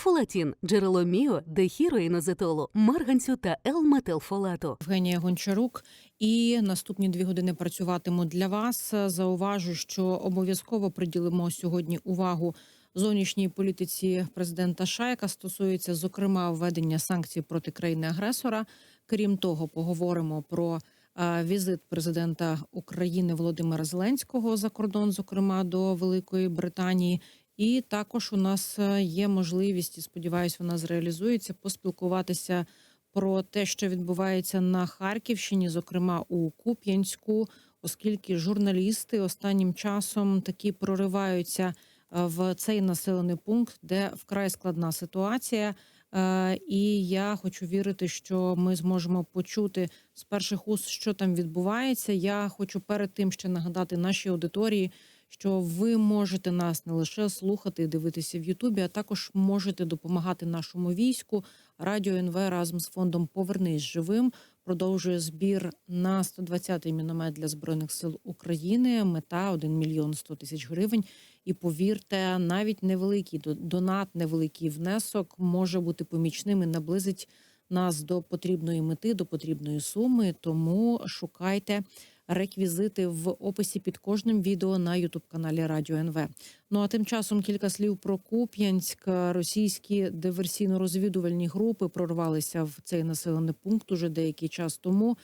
Фолатін – джерело міо, дехіроїнозетолу, марганцю та Л-метилфолату. Євгенія Гончарук. І наступні дві години працюватиму для вас. Зауважу, що обов'язково приділимо сьогодні увагу зовнішній політиці президента США, яка стосується зокрема введення санкцій проти країни-агресора. Крім того, поговоримо про е, візит президента України Володимира Зеленського за кордон, зокрема до Великої Британії. І також у нас е, є можливість, і сподіваюся, вона зреалізується, поспілкуватися про те, що відбувається на Харківщині, зокрема у Куп'янську, оскільки журналісти останнім часом таки прориваються е, в цей населений пункт, де вкрай складна ситуація. Е, І я хочу вірити, що ми зможемо почути з перших уст, що там відбувається. Я хочу перед тим ще нагадати нашій аудиторії, що ви можете нас не лише слухати і дивитися в Ютубі, а також можете допомагати нашому війську. Радіо НВ разом з фондом Повернись живим продовжує збір на 120-й міномет для збройних сил України. Мета 1 мільйон 100 тисяч гривень. І повірте, навіть невеликий до- донат, невеликий внесок може бути помічним і наблизить нас до потрібної мети, до потрібної суми. Тому шукайте реквізити в описі під кожним відео на ютуб каналі Радіо НВ. Ну а тим часом кілька слів про Куп'янськ. Російські диверсійно-розвідувальні групи прорвалися в цей населений пункт уже деякий час тому.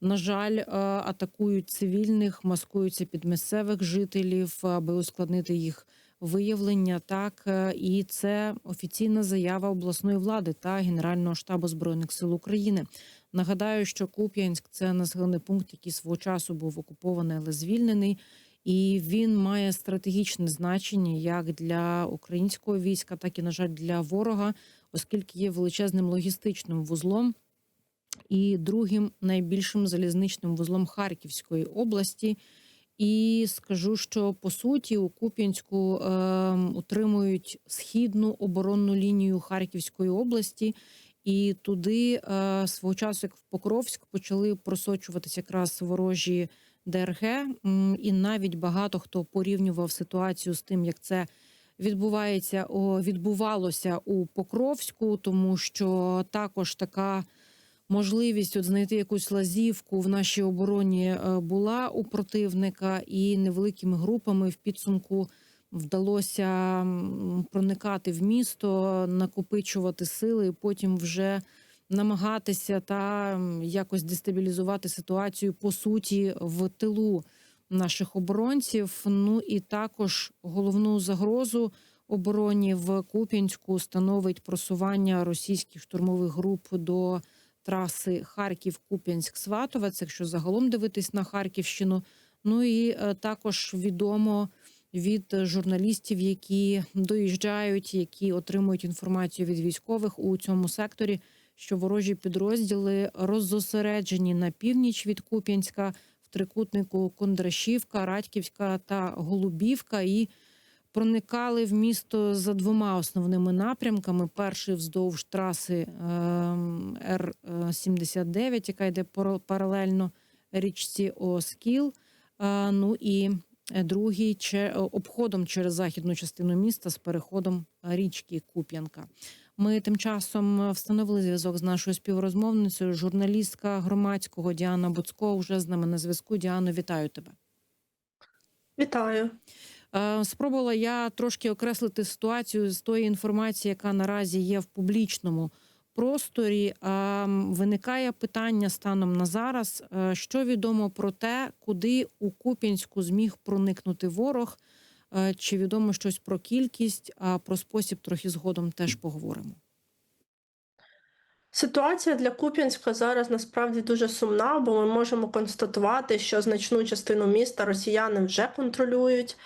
На жаль, е, атакують цивільних, маскуються під місцевих жителів, аби ускладнити їх виявлення. Так е, і це офіційна заява обласної влади та Генерального штабу збройних сил України. Нагадаю, що Куп'янськ це населений пункт, який свого часу був окупований, але звільнений. І він має стратегічне значення як для українського війська, так і на жаль для ворога, оскільки є величезним логістичним вузлом і другим найбільшим залізничним вузлом Харківської області. І скажу, що по суті у Куп'янську е, утримують східну оборонну лінію Харківської області, і туди е, свого часу, як в Покровськ, почали просочуватися якраз ворожі ДРГ. І навіть багато хто порівнював ситуацію з тим, як це відбувається, відбувалося у Покровську, тому що також така можливість от знайти якусь лазівку в нашій обороні е, була у противника, і невеликими групами в підсумку вдалося проникати в місто, накопичувати сили, і потім вже намагатися та якось дестабілізувати ситуацію по суті в тилу наших оборонців. Ну і також головну загрозу обороні в Куп'янську становить просування російських штурмових груп до траси Харків, Куп'янськ, Сватовець, якщо загалом дивитись на Харківщину. Ну і е, також відомо від журналістів, які доїжджають, які отримують інформацію від військових у цьому секторі, що ворожі підрозділи роззосереджені на північ від Куп'янська в трикутнику Кондрашівка, Радьківська та Голубівка і проникали в місто за двома основними напрямками: перший вздовж траси Р 79 яка йде паралельно річці Оскіл. е, Ну і другий обходом через західну частину міста з переходом річки Куп'янка. Ми тим часом встановили зв'язок з нашою співрозмовницею, журналістка громадського Діана Буцько вже з нами на зв'язку. Діано, вітаю тебе. Вітаю. Е, Спробувала я трошки окреслити ситуацію з тої інформації, яка наразі є в публічному просторі. Виникає питання станом на зараз, е, що відомо про те, куди у Куп'янську зміг проникнути ворог, Е, чи відомо щось про кількість, а про спосіб трохи згодом теж поговоримо. Ситуація для Куп'янська зараз насправді дуже сумна, бо ми можемо констатувати, що значну частину міста росіяни вже контролюють.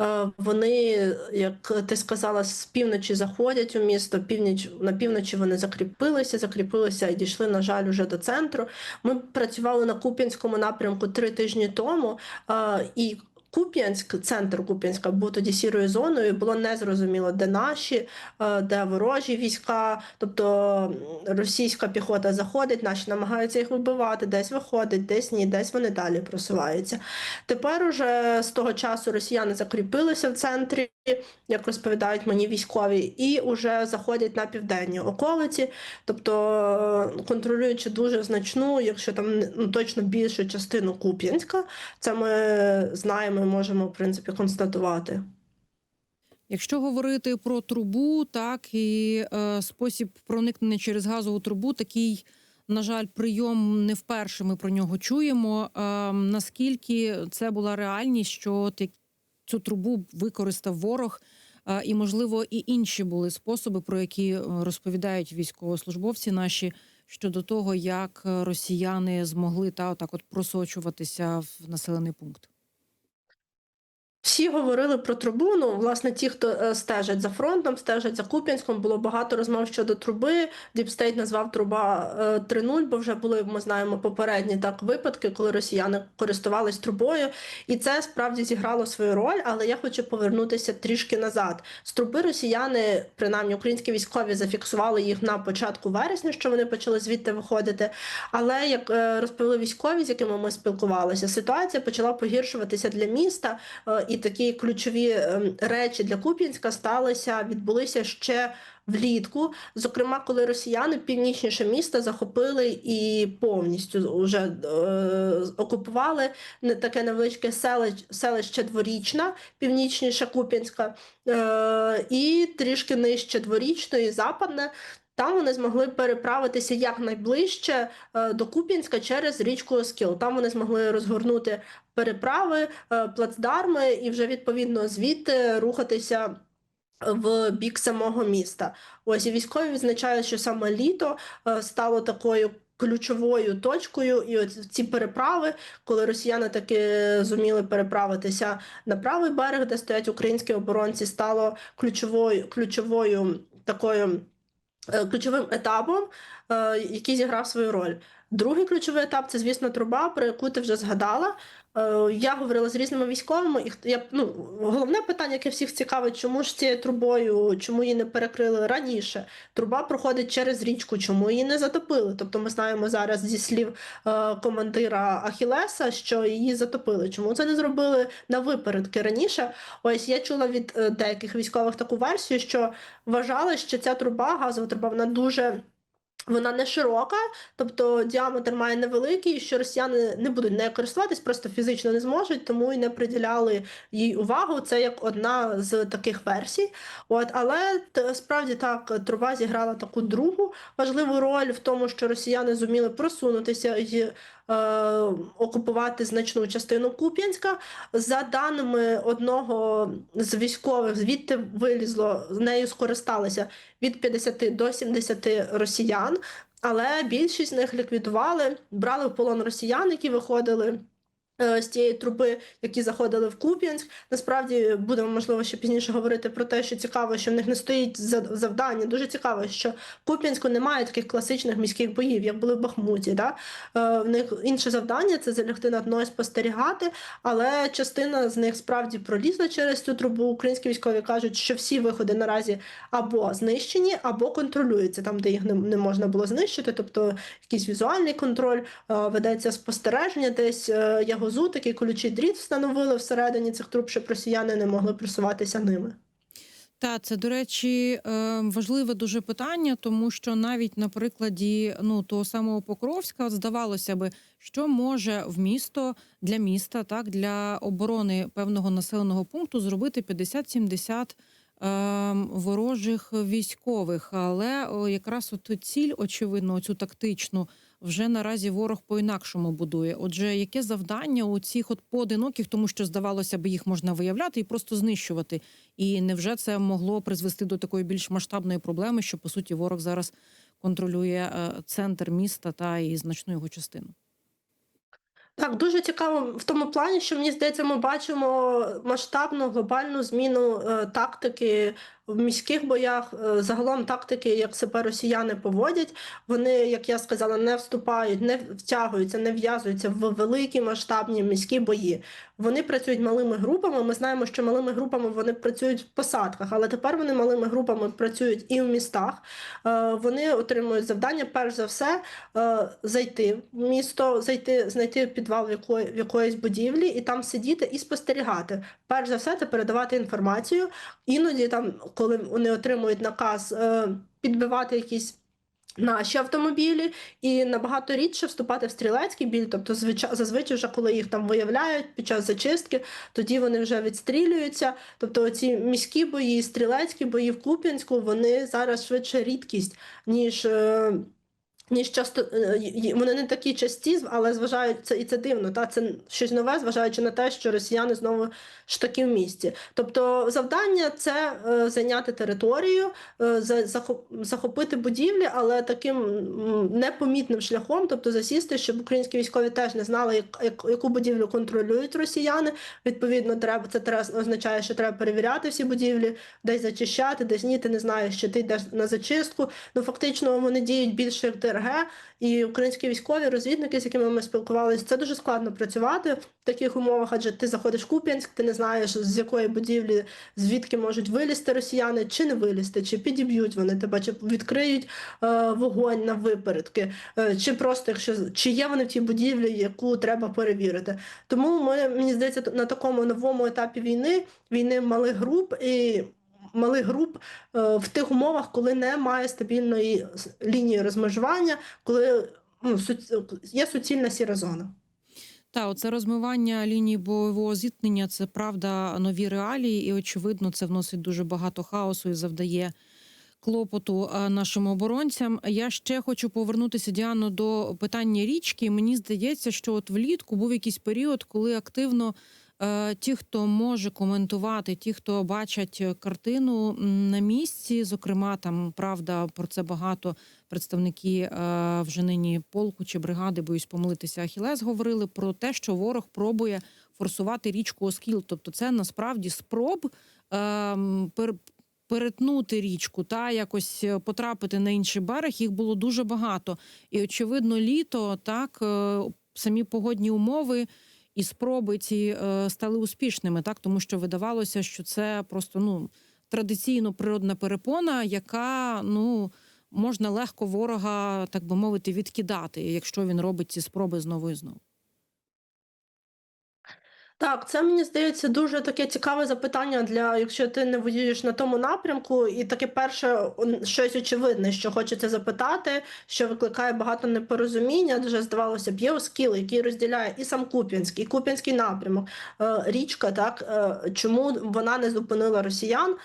Е, Вони, як ти сказала, з півночі заходять у місто. Північ на півночі вони закріпилися, закріпилися і дійшли, на жаль, уже до центру. Ми працювали на Куп'янському напрямку три тижні тому, е, і Куп'янськ, центр Куп'янська був тоді сірою зоною. Було незрозуміло, де наші, е, де ворожі війська. Тобто російська піхота заходить, наші намагаються їх вибивати, десь виходить, десь ні, десь вони далі просуваються. Тепер уже з того часу росіяни закріпилися в центрі, як розповідають мені військові, і вже заходять на південні околиці, тобто е, контролюючи дуже значну, якщо там ну, точно більшу частину Куп'янська, це ми знаємо можемо в принципі констатувати. Якщо говорити про трубу, так і е, спосіб проникнення через газову трубу, такий, на жаль, прийом не вперше ми про нього чуємо. Е, наскільки це була реальність, що цю трубу використав ворог, е, і можливо і інші були способи, про які е, розповідають військовослужбовці наші щодо того, як е, росіяни змогли та отак от просочуватися в населений пункт. Всі говорили про трубу. Ну, власне, ті, хто е, стежать за фронтом, стежать за Куп'янськом, було багато розмов щодо труби. Діпстейт назвав труба е, 3.0, бо вже були, ми знаємо, попередні так випадки, коли росіяни користувались трубою. І це справді зіграло свою роль. Але я хочу повернутися трішки назад. З труби росіяни, принаймні українські військові, зафіксували їх на початку вересня, що вони почали звідти виходити. Але як е, розповіли військові, з якими ми спілкувалися, ситуація почала погіршуватися для міста. Е, І такі ключові ем, речі для Куп'янська сталися, відбулися ще влітку. Зокрема, коли росіяни північніше міста захопили і повністю вже е, окупували таке невеличке селище, селище Дворічна, північніше Куп'янська, е, і трішки нижче Дворічної, Западне. Там вони змогли переправитися якнайближче е, до Куп'янська через річку Оскіл. Там вони змогли розгорнути переправи, е, плацдарми і вже відповідно звідти рухатися в бік самого міста. Ось і військові відзначають, що саме літо е, стало такою. Ключовою точкою, і от ці переправи, коли росіяни таки зуміли переправитися на правий берег, де стоять українські оборонці, стало ключовою ключовою такою е, ключовим етапом, який зіграв свою роль. Другий ключовий етап це, звісно, труба, про яку ти вже згадала. Е, Я говорила з різними військовими, і я ну головне питання, яке всіх цікавить, чому ж цією трубою, чому її не перекрили раніше? Труба проходить через річку, чому її не затопили? Тобто, ми знаємо зараз зі слів е, командира Ахілеса, що її затопили. Чому це не зробили на випередки раніше? Ось я чула від е, деяких військових таку версію, що вважали, що ця труба, газова труба, вона дуже. Вона не широка, тобто діаметр має невеликий, що росіяни не будуть нею користуватись, просто фізично не зможуть, тому і не приділяли їй увагу. Це як одна з таких версій. От, але справді так, труба зіграла таку другу важливу роль в тому, що росіяни зуміли просунутися і окупувати значну частину Куп'янська. За даними одного з військових, звідти вилізло, нею скористалися від 50 до 70 росіян, але більшість з них ліквідували, брали в полон росіян, які виходили. Е, З цієї труби, які заходили в Куп'янськ, насправді будемо можливо ще пізніше говорити про те, що цікаво, що в них не стоїть за- завдання. Дуже цікаво, що в Куп'янську немає таких класичних міських боїв, як були в Бахмуті. Да? Е, В них інше завдання це залягти на дно і спостерігати, але частина з них справді пролізла через цю трубу. Українські військові кажуть, що всі виходи наразі або знищені, або контролюються там, де їх не, можна було знищити, тобто якийсь візуальний контроль, е, ведеться спостереження, десь е, ягозу, такий колючий дріт встановили всередині цих труб, щоб росіяни не могли просуватися ними. Та це до речі, е, важливе дуже питання, тому що навіть на прикладі ну того самого Покровська, здавалося би, що може в місто для міста, так для оборони певного населеного пункту зробити 50-70 е, ворожих військових. Але якраз от ціль, очевидно, цю тактичну. Вже наразі ворог по-інакшому будує. Отже, яке завдання у цих от поодиноких, тому що здавалося б, їх можна виявляти і просто знищувати. І невже це могло призвести до такої більш масштабної проблеми, що по суті ворог зараз контролює е, центр міста та і значну його частину? Так, дуже цікаво в тому плані, що мені здається, ми бачимо масштабну глобальну зміну е, тактики в міських боях е, загалом тактики, як себе росіяни поводять, вони, як я сказала, не вступають, не втягуються, не в'язуються в великі масштабні міські бої. Вони працюють малими групами. Ми знаємо, що малими групами вони працюють в посадках, але тепер вони малими групами працюють і в містах. Е, Вони отримують завдання, перш за все, е, зайти в місто, зайти, знайти підвал в якої, в якоїсь будівлі і там сидіти і спостерігати. Перш за все, це передавати інформацію. Іноді, там, коли вони отримують наказ е, підбивати якісь. Наші автомобілі і набагато рідше вступати в стрілецький біль, тобто звича- зазвичай, вже коли їх там виявляють під час зачистки, тоді вони вже відстрілюються. Тобто ці міські бої, стрілецькі бої в Куп'янську, вони зараз швидше рідкість, ніж. Е, Ніж часто е, вони не такі часті, але зважають це і це дивно. Та це щось нове, зважаючи на те, що росіяни знову ж таки в місті. Тобто, завдання це е, зайняти територію, е, захопити будівлі, але таким непомітним шляхом, тобто засісти, щоб українські військові теж не знали, як, як, яку будівлю контролюють росіяни. Відповідно, треба це треба означає, що треба перевіряти всі будівлі, десь зачищати, десь ні, ти не знаєш, що ти йдеш на зачистку. Ну фактично вони діють більше як ДРГ, і українські військові розвідники, з якими ми спілкувалися, це дуже складно працювати в таких умовах, адже ти заходиш в Куп'янськ, ти не знаєш з якої будівлі, звідки можуть вилізти росіяни, чи не вилізти, чи підіб'ють вони тебе, чи відкриють е, вогонь на випередки, е, чи просто якщо чи є вони в тій будівлі, яку треба перевірити. Тому ми мені здається, на такому новому етапі війни, війни малих груп і. Малих груп е, в тих умовах, коли немає стабільної лінії розмежування, коли ну, є суцільна сіра зона. Та оце розмивання лінії бойового зіткнення це правда нові реалії, і очевидно, це вносить дуже багато хаосу і завдає клопоту е, нашим оборонцям. Я ще хочу повернутися Діано до питання річки. Мені здається, що от влітку був якийсь період, коли активно. Е, Ті, хто може коментувати, ті, хто бачать е, картину на місці, зокрема, там правда про це багато представники е, вже нині полку чи бригади, боюсь помилитися, Ахілес говорили про те, що ворог пробує форсувати річку Оскіл. Тобто, це насправді спроб пер, перетнути річку та якось потрапити на інший берег. Їх було дуже багато. І очевидно, літо так самі погодні умови. І спроби ці е, стали успішними, так тому що видавалося, що це просто ну традиційно природна перепона, яка ну можна легко ворога, так би мовити, відкидати, якщо він робить ці спроби знову і знову. Так, це мені здається дуже таке цікаве запитання для якщо ти не воюєш на тому напрямку, і таке перше щось очевидне, що хочеться запитати, що викликає багато непорозуміння. Дуже здавалося б, є Оскіл, який розділяє і сам Куп'янський, і Куп'янський напрямок, е, річка, так е, чому вона не зупинила росіян?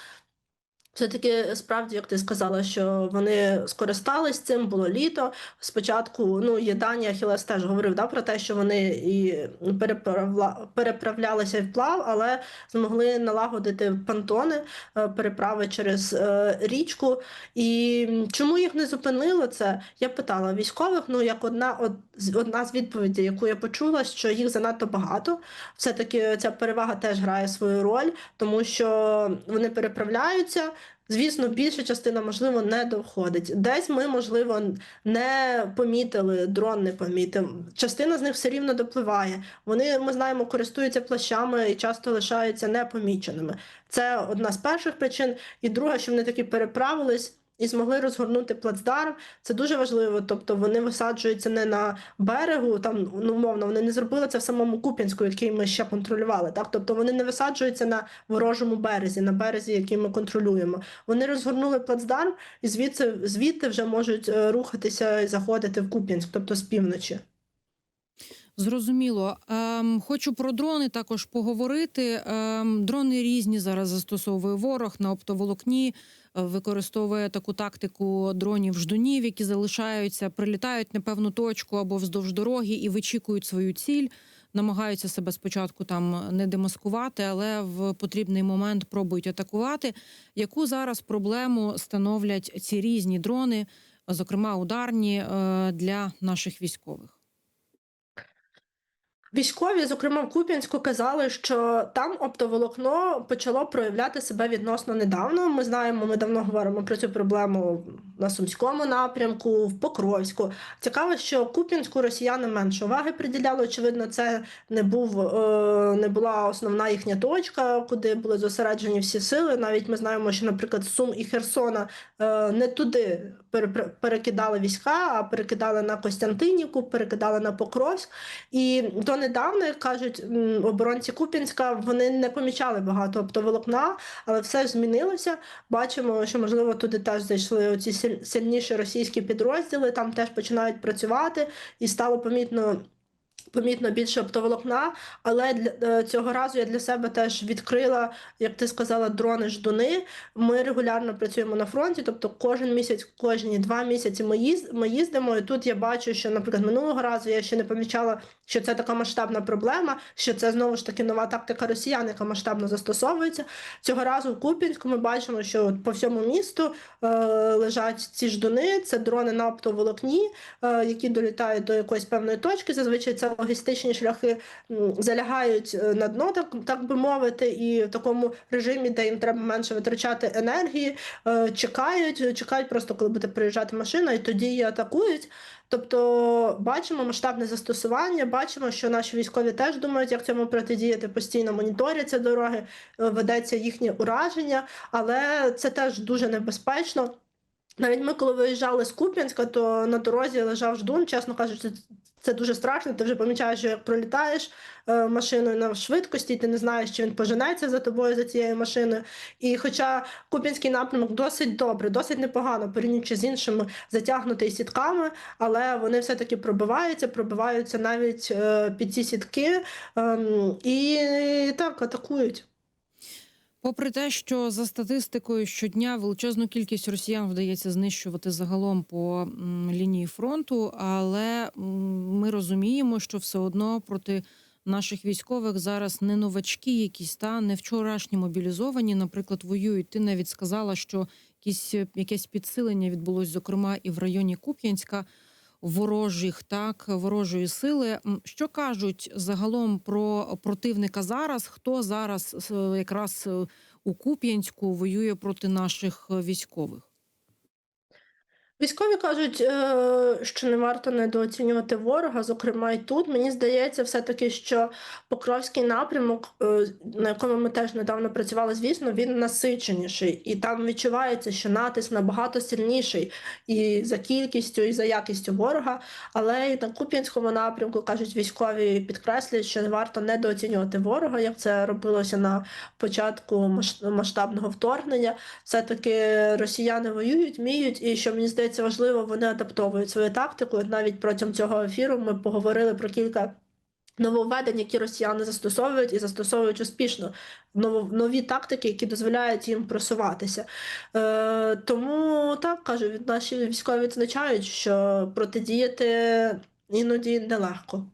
Все-таки справді, як ти сказала, що вони скористались цим, було літо. Спочатку, ну, є Дані Ахілес теж говорив да, про те, що вони і переправля... переправлялися вплав, але змогли налагодити понтони, е, переправи через е, річку. І чому їх не зупинило це? Я питала військових, ну, як одна, од... одна з відповідей, яку я почула, що їх занадто багато. Все-таки ця перевага теж грає свою роль, тому що вони переправляються. Звісно, більша частина, можливо, не доходить. Десь ми, можливо, не помітили, дрон не помітив. Частина з них все рівно допливає. Вони, ми знаємо, користуються плащами і часто лишаються непоміченими. Це одна з перших причин. І друга, що вони таки переправились. І змогли розгорнути плацдарм. Це дуже важливо. Тобто вони висаджуються не на берегу, там ну умовно, вони не зробили це в самому Куп'янську, який ми ще контролювали. Так, тобто вони не висаджуються на ворожому березі, на березі, який ми контролюємо. Вони розгорнули плацдарм і звідси звідти вже можуть е, рухатися і заходити в Куп'янськ, тобто з півночі. Зрозуміло. Ем, хочу про дрони також поговорити. Ем, дрони різні зараз застосовує ворог на оптоволокні. Використовує таку тактику дронів ждунів, які залишаються, прилітають на певну точку або вздовж дороги і вичікують свою ціль. Намагаються себе спочатку там не демаскувати, але в потрібний момент пробують атакувати. Яку зараз проблему становлять ці різні дрони, зокрема ударні, е, для наших військових? Військові, зокрема в Куп'янську, казали, що там оптоволокно почало проявляти себе відносно недавно. Ми знаємо, ми давно говоримо про цю проблему на Сумському напрямку, в Покровську. Цікаво, що Куп'янську росіяни менше уваги приділяли. Очевидно, це не був е, не була основна їхня точка, куди були зосереджені всі сили. Навіть ми знаємо, що, наприклад, Сум і Херсона е, не туди перекидали війська, перекидали на Костянтинівку, перекидали на Покровськ. І донедавна, як кажуть оборонці Купінська вони не помічали багато оптоволокна, але все ж змінилося. Бачимо, що можливо туди теж зайшли оці сильніші російські підрозділи, там теж починають працювати, і стало помітно. Помітно більше оптоволокна, але для е, цього разу я для себе теж відкрила, як ти сказала, дрони ждуни. Ми регулярно працюємо на фронті, тобто кожен місяць, кожні два місяці ми, їз, ми їздимо. І тут я бачу, що, наприклад, минулого разу я ще не помічала, що це така масштабна проблема, що це знову ж таки нова тактика росіян, яка масштабно застосовується. Цього разу в Куп'янську ми бачимо, що по всьому місту е, лежать ці ждуни, це дрони на оптоволокні, е, які долітають до якоїсь певної точки. Зазвичай це логістичні шляхи залягають е, на дно, так, так би мовити, і в такому режимі, де їм треба менше витрачати енергії, е, чекають, чекають просто, коли буде приїжджати машина, і тоді її атакують. Тобто бачимо масштабне застосування, бачимо, що наші військові теж думають, як цьому протидіяти, постійно моніторяться дороги, е, ведеться їхнє ураження, але це теж дуже небезпечно. Навіть ми, коли виїжджали з Куп'янська, то на дорозі лежав ждун, чесно кажучи, це дуже страшно. Ти вже помічаєш, що як пролітаєш е, машиною на швидкості, ти не знаєш, чи він поженеться за тобою за цією машиною. І хоча Куп'янський напрямок досить добре, досить непогано, порівнюючи з іншими, затягнутий сітками, але вони все-таки пробиваються, пробиваються навіть е, під ці сітки ем, і так атакують. Попри те, що за статистикою щодня величезну кількість росіян вдається знищувати загалом по лінії фронту, але ми розуміємо, що все одно проти наших військових зараз не новачки, якісь та не вчорашні мобілізовані, наприклад, воюють. Ти навіть сказала, що якісь якесь підсилення відбулось, зокрема, і в районі Куп'янська ворожих, так ворожої сили. Що кажуть загалом про противника зараз? Хто зараз е, якраз е, у Куп'янську воює проти наших е, військових? Військові кажуть, е, що не варто недооцінювати ворога, зокрема і тут. Мені здається, все-таки, що Покровський напрямок, е, на якому ми теж недавно працювали, звісно, він насиченіший, і там відчувається, що натиск набагато сильніший і за кількістю, і за якістю ворога. Але і на Куп'янському напрямку кажуть військові підкреслюють, що не варто недооцінювати ворога, як це робилося на початку масштабного вторгнення. Все-таки росіяни воюють, вміють, і що мені здається важливо, вони адаптовують свою тактику. Навіть протягом цього ефіру ми поговорили про кілька нововведень, які росіяни застосовують і застосовують успішно. Нові тактики, які дозволяють їм просуватися. Е, тому так кажу, наші військові відзначають, що протидіяти іноді нелегко.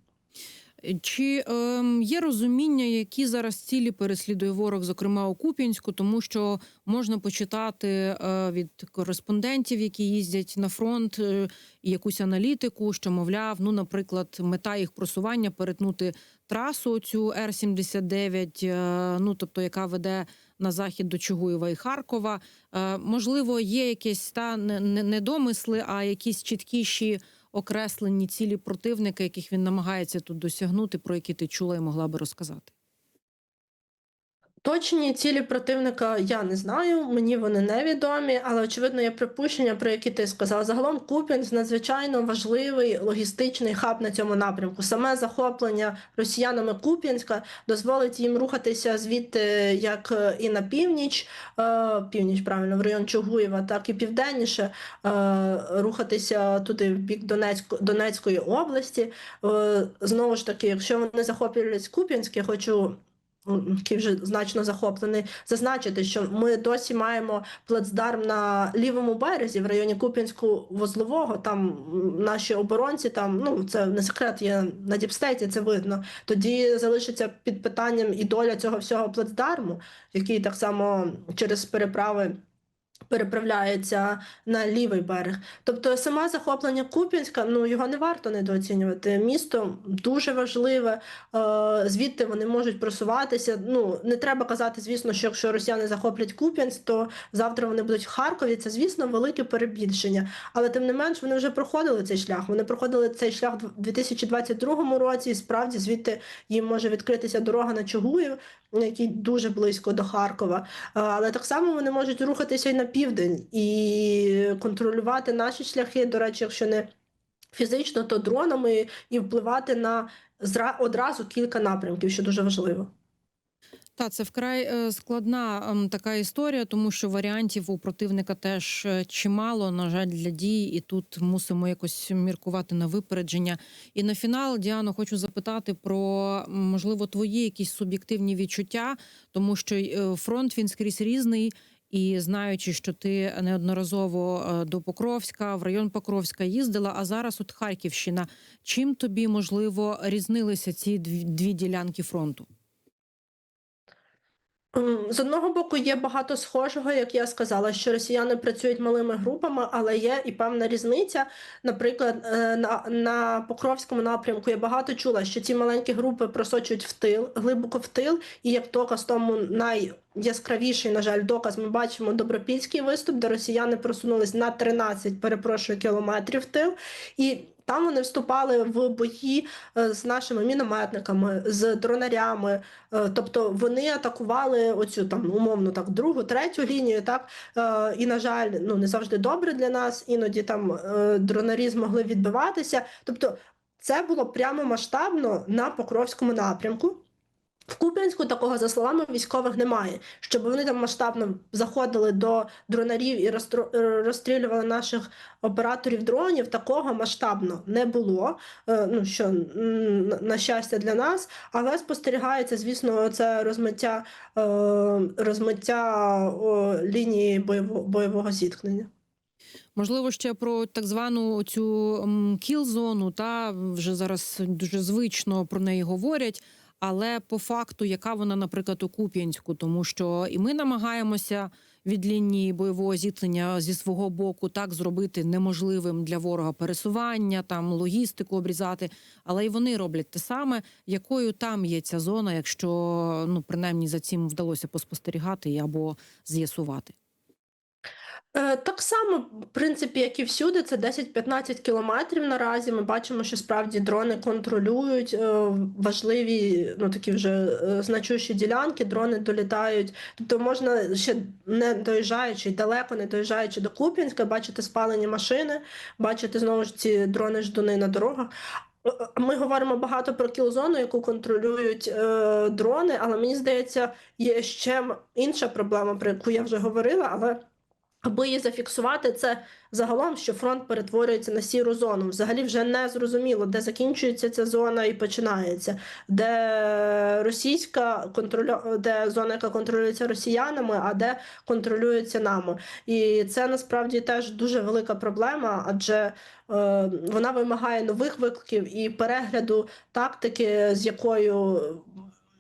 Чи ем, є розуміння, які зараз цілі переслідує ворог, зокрема у Куп'янську, тому що можна почитати е, від кореспондентів, які їздять на фронт, е, якусь аналітику, що мовляв, ну, наприклад, мета їх просування перетнути трасу цю Р 79 е, ну тобто, яка веде на захід до Чугуєва і Харкова. Е, можливо, є якісь та не, не, не домисли, а якісь чіткіші окреслені цілі противника, яких він намагається тут досягнути, про які ти чула і могла би розказати. Точні цілі противника я не знаю, мені вони невідомі, але очевидно є припущення, про які ти сказав. Загалом Куп'янськ надзвичайно важливий логістичний хаб на цьому напрямку. Саме захоплення росіянами Куп'янська дозволить їм рухатися звідти як е, і на північ, е, північ правильно в район Чугуєва, так і південніше е, рухатися туди в бік Донецько, Донецької області. Знову ж таки, якщо вони захоплюють Куп'янськ, я хочу який вже значно захоплений, зазначити, що ми досі маємо плацдарм на лівому березі в районі купінську вузлового. Там наші оборонці, там ну це не секрет, є на діпстейті, це видно. Тоді залишиться під питанням і доля цього всього плацдарму, який так само через переправи. Переправляється на лівий берег. Тобто саме захоплення Куп'янська, ну його не варто недооцінювати. Місто дуже важливе, е, звідти вони можуть просуватися. Ну не треба казати, звісно, що якщо росіяни захоплять Куп'янськ, то завтра вони будуть в Харкові. Це, звісно, велике перебільшення. Але тим не менш вони вже проходили цей шлях. Вони проходили цей шлях у 2022 році. І справді звідти їм може відкритися дорога на Чугуїв, який дуже близько до Харкова. Е, Але так само вони можуть рухатися і на південь і контролювати наші шляхи. До речі, якщо не фізично, то дронами і впливати на одразу кілька напрямків, що дуже важливо. Та це вкрай е, складна ем, така історія, тому що варіантів у противника теж е, чимало. На жаль, для дій, і тут мусимо якось міркувати на випередження. І на фінал, Діано, хочу запитати про можливо твої якісь суб'єктивні відчуття, тому що е, фронт він скрізь різний. І знаючи, що ти неодноразово е, до Покровська, в район Покровська їздила, а зараз от Харківщина. Чим тобі можливо різнилися ці дві, дві ділянки фронту? З одного боку, є багато схожого, як я сказала, що росіяни працюють малими групами, але є і певна різниця. Наприклад, е, на, на Покровському напрямку я багато чула, що ці маленькі групи просочують в тил, глибоко в тил, і як доказ тому найяскравіший, на жаль, доказ ми бачимо добропільський виступ, де росіяни просунулись на 13, перепрошую, кілометрів тил. І там вони вступали в бої е, з нашими мінометниками, з дронарями. Е, Тобто вони атакували оцю там умовно так другу, третю лінію. Так Е, і на жаль, ну не завжди добре для нас. Іноді там дронарі змогли відбиватися. Тобто, це було прямо масштабно на Покровському напрямку. В Куп'янську такого, за словами військових, немає. Щоб вони там масштабно заходили до дронарів і е, розстрілювали наших операторів дронів, такого масштабно не було. Е, Ну що на- щастя для нас, але спостерігається, звісно, це розмиття, е, розмиття лінії бойового зіткнення. Можливо, ще про так звану цю кіл-зону, та вже зараз дуже звично про неї говорять. Але по факту, яка вона, наприклад, у Куп'янську, тому що і ми намагаємося від лінії бойового зіткнення зі свого боку так зробити неможливим для ворога пересування, там логістику обрізати. Але й вони роблять те саме, якою там є ця зона, якщо ну принаймні за цим вдалося поспостерігати або з'ясувати. Е, Так само, в принципі, як і всюди, це 10-15 кілометрів наразі. Ми бачимо, що справді дрони контролюють е, важливі, ну такі вже е, значущі ділянки, дрони долітають. Тобто можна ще не доїжджаючи, далеко не доїжджаючи до Куп'янська, бачити спалені машини, бачити знову ж ці дрони-ждуни на дорогах. Ми говоримо багато про кілзону, яку контролюють дрони, але мені здається, є ще інша проблема, про яку я вже говорила, але Аби її зафіксувати, це загалом, що фронт перетворюється на сіру зону. Взагалі вже не зрозуміло, де закінчується ця зона і починається, де російська контролю... де зона, яка контролюється росіянами, а де контролюється нами. І це насправді теж дуже велика проблема, адже е, вона вимагає нових викликів і перегляду тактики, з якою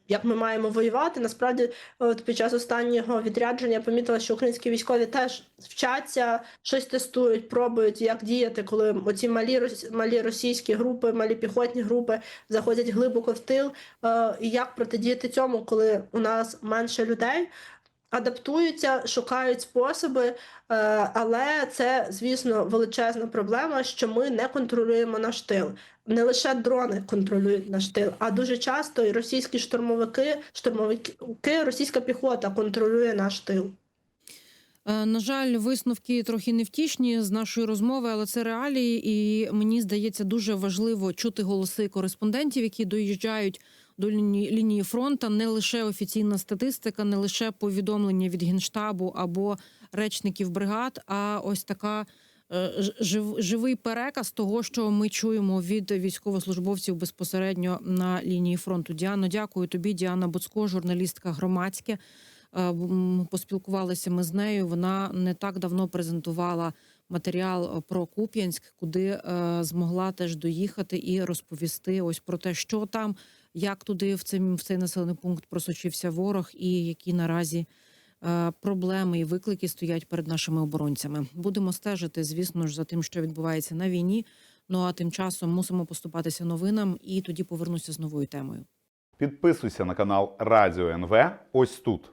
як ми маємо воювати. Насправді, от під час останнього відрядження я помітила, що українські військові теж вчаться, щось тестують, пробують, як діяти, коли оці малі малі російські групи, малі піхотні групи заходять глибоко в тил. Е, І як протидіяти цьому, коли у нас менше людей. Адаптуються, шукають способи, е, але це, звісно, величезна проблема, що ми не контролюємо наш тил. Не лише дрони контролюють наш тил, а дуже часто і російські штурмовики, штурмовики, російська піхота контролює наш тил. Е, На жаль, висновки трохи невтішні з нашої розмови, але це реалії, і мені здається дуже важливо чути голоси кореспондентів, які доїжджають до лінії, фронту. Не лише офіційна статистика, не лише повідомлення від генштабу або речників бригад, а ось така. е, Живий переказ того, що ми чуємо від військовослужбовців безпосередньо на лінії фронту. Діано, дякую тобі. Діана Буцко, журналістка громадське. Е, Поспілкувалися ми з нею. Вона не так давно презентувала матеріал е, про Куп'янськ, куди змогла теж доїхати і розповісти ось про те, що там, як туди в цей, в цей населений пункт просочився ворог, і які наразі е, проблеми і виклики стоять перед нашими оборонцями. Будемо стежити, звісно ж, за тим, що відбувається на війні. Ну а тим часом мусимо поступатися новинам, і тоді повернуся з новою темою. Підписуйся на канал Радіо НВ ось тут.